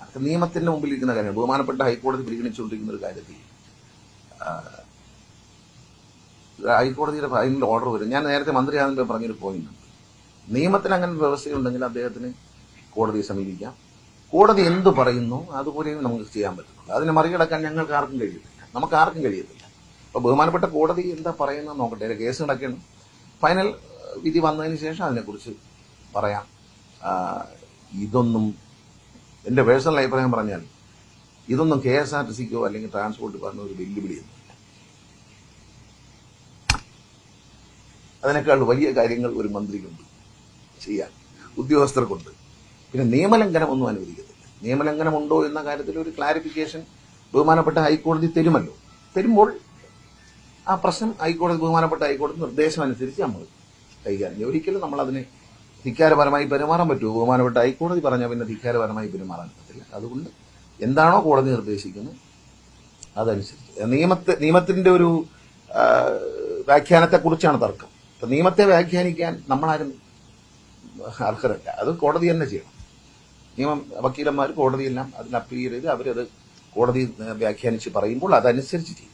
അതൊക്കെ നിയമത്തിന്റെ മുമ്പിൽ ഇരിക്കുന്ന കാര്യം ബഹുമാനപ്പെട്ട ഹൈക്കോടതി പരിഗണിച്ചുകൊണ്ടിരിക്കുന്ന ഒരു കാര്യത്തിൽ. ഹൈക്കോടതിയുടെ ഫൈനൽ ഓർഡർ വരും. ഞാൻ നേരത്തെ മന്ത്രിയാണെങ്കിലും പറഞ്ഞൊരു പോയിന്റ് നിയമത്തിന് അങ്ങനെ വ്യവസ്ഥയുണ്ടെങ്കിൽ അദ്ദേഹത്തിന് കോടതിയെ സമീപിക്കാം. കോടതി എന്തു പറയുന്നു അതുപോലെ നമുക്ക് ചെയ്യാൻ പറ്റുന്നുള്ളൂ അതിനെ മറികടക്കാൻ ഞങ്ങൾക്ക് ആർക്കും കഴിയത്തില്ല. നമുക്ക് ആർക്കും കഴിയത്തില്ല. അപ്പൊ ബഹുമാനപ്പെട്ട കോടതി എന്താ പറയുന്നത് നോക്കട്ടെ. അതിന്റെ കേസ് നടക്കണം ഫൈനൽ വിധി വന്നതിന് ശേഷം അതിനെക്കുറിച്ച് പറയാം. ഇതൊന്നും എന്റെ പേഴ്സണൽ അഭിപ്രായം പറഞ്ഞാൽ ഇതൊന്നും കെ എസ് ആർ ടി സിക്കോ അല്ലെങ്കിൽ ട്രാൻസ്പോർട്ട് ഡിപ്പാർട്ട്മെന്റ് ഒരു വെല്ലുവിളിയൊന്നും അതിനേക്കാൾ വലിയ കാര്യങ്ങൾ ഒരു മന്ത്രിക്കുണ്ട് ചെയ്യാൻ ഉദ്യോഗസ്ഥർക്കുണ്ട്. പിന്നെ നിയമലംഘനം ഒന്നും അനുവദിക്കത്തില്ല. നിയമലംഘനമുണ്ടോ എന്ന കാര്യത്തിൽ ഒരു ക്ലാരിഫിക്കേഷൻ ബഹുമാനപ്പെട്ട ഹൈക്കോടതി തരുമല്ലോ. തരുമ്പോൾ ആ പ്രശ്നം ഹൈക്കോടതി ബഹുമാനപ്പെട്ട ഹൈക്കോടതി നിർദ്ദേശം അനുസരിച്ച് നമ്മൾ കൈകാര്യം ഒരിക്കലും നമ്മൾ അതിനെ ധിക്കാരപരമായി പെരുമാറാൻ പറ്റുമോ? ബഹുമാനപ്പെട്ട ഹൈക്കോടതി പറഞ്ഞാൽ പിന്നെ ധിക്കാരപരമായി പെരുമാറാൻ പറ്റില്ല. അതുകൊണ്ട് എന്താണോ കോടതി നിർദ്ദേശിക്കുന്നത് അതനുസരിച്ച്. നിയമത്തെ നിയമത്തിന്റെ ഒരു വ്യാഖ്യാനത്തെ വ്യാഖ്യാനത്തെക്കുറിച്ചാണ് തർക്കം. നിയമത്തെ വ്യാഖ്യാനിക്കാൻ നമ്മളാരും അർഹരല്ല. അത് കോടതി തന്നെ ചെയ്യണം. നിയമം വക്കീലന്മാർ കോടതിയെല്ലാം അതിന് അപ്പീൽ ചെയ്ത് അവരത് കോടതി വ്യാഖ്യാനിച്ച് പറയുമ്പോൾ അതനുസരിച്ച് ചെയ്യും.